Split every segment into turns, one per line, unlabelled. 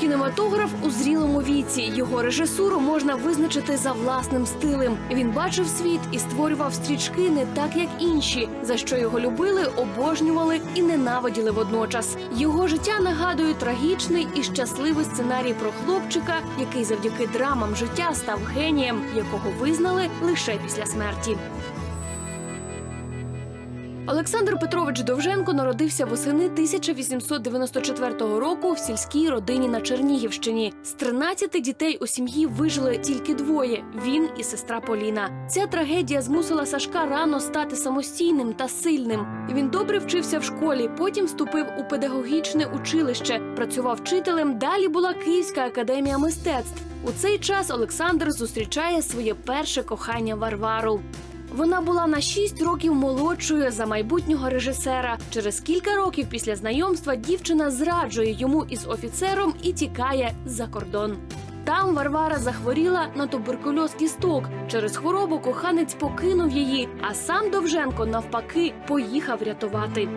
Кінематограф у зрілому віці. Його режисуру можна визначити за власним стилем. Він бачив світ і створював стрічки не так, як інші, за що його любили, обожнювали і ненавиділи водночас. Його життя нагадує трагічний і щасливий сценарій про хлопчика, який завдяки драмам життя став генієм, якого визнали лише після смерті. Олександр Петрович Довженко народився восени 1894 року в сільській родині на Чернігівщині. З 13 дітей у сім'ї вижили тільки двоє: він і сестра Поліна. Ця трагедія змусила Сашка рано стати самостійним та сильним. Він добре вчився в школі, потім вступив у педагогічне училище, працював вчителем. Далі була Київська академія мистецтв. У цей час Олександр зустрічає своє перше кохання Варвару. Вона була на 6 років молодшою за майбутнього режисера. Через кілька років після знайомства дівчина зраджує йому із офіцером і тікає за кордон. Там Варвара захворіла на туберкульоз кісток. Через хворобу коханець покинув її, а сам Довженко навпаки поїхав рятувати.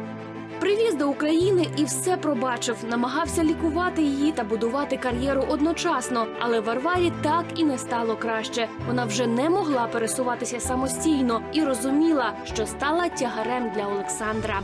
Привіз до України і все пробачив, намагався лікувати її та будувати кар'єру одночасно. Але Варварі так і не стало краще. Вона вже не могла пересуватися самостійно і розуміла, що стала тягарем для Олександра.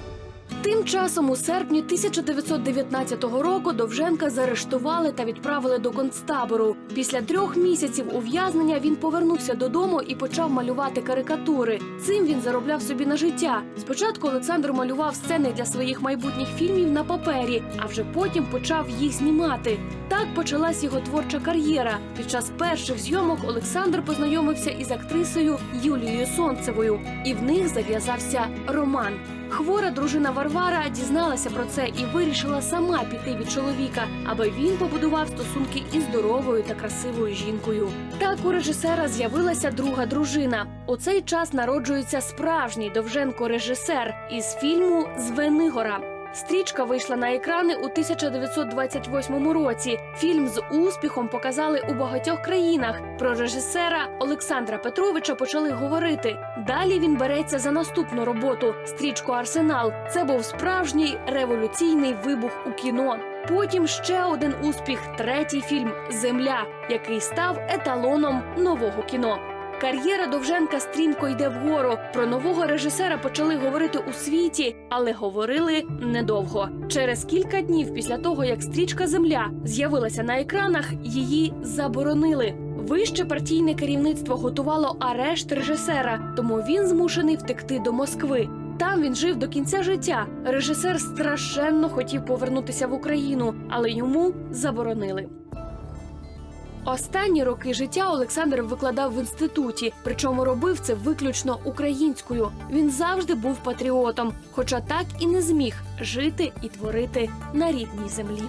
Тим часом, у серпні 1919 року Довженка заарештували та відправили до концтабору. Після трьох місяців ув'язнення він повернувся додому і почав малювати карикатури. Цим він заробляв собі на життя. Спочатку Олександр малював сцени для своїх майбутніх фільмів на папері, а вже потім почав їх знімати. Так почалась його творча кар'єра. Під час перших зйомок Олександр познайомився із актрисою Юлією Сонцевою, і в них зав'язався роман. Хвора дружина Варвара дізналася про це і вирішила сама піти від чоловіка, аби він побудував стосунки із здоровою та красивою жінкою. Так у режисера з'явилася друга дружина. У цей час народжується справжній Довженко режисер із фільму Звенигора. Стрічка вийшла на екрани у 1928 році. Фільм з успіхом показали у багатьох країнах. Про режисера Олександра Петровича почали говорити. Далі він береться за наступну роботу стрічку Арсенал. Це був справжній революційний вибух у кіно. Потім ще один успіх третій фільм Земля, який став еталоном нового кіно. Кар'єра Довженка стрімко йде вгору. Про нового режисера почали говорити у світі, але говорили недовго. Через кілька днів після того, як стрічка Земля з'явилася на екранах, її заборонили. Вище партійне керівництво готувало арешт режисера, тому він змушений втекти до Москви. Там він жив до кінця життя. Режисер страшенно хотів повернутися в Україну, але йому заборонили. Останні роки життя Олександр викладав в інституті, причому робив це виключно українською. Він завжди був патріотом, хоча так і не зміг жити і творити на рідній землі.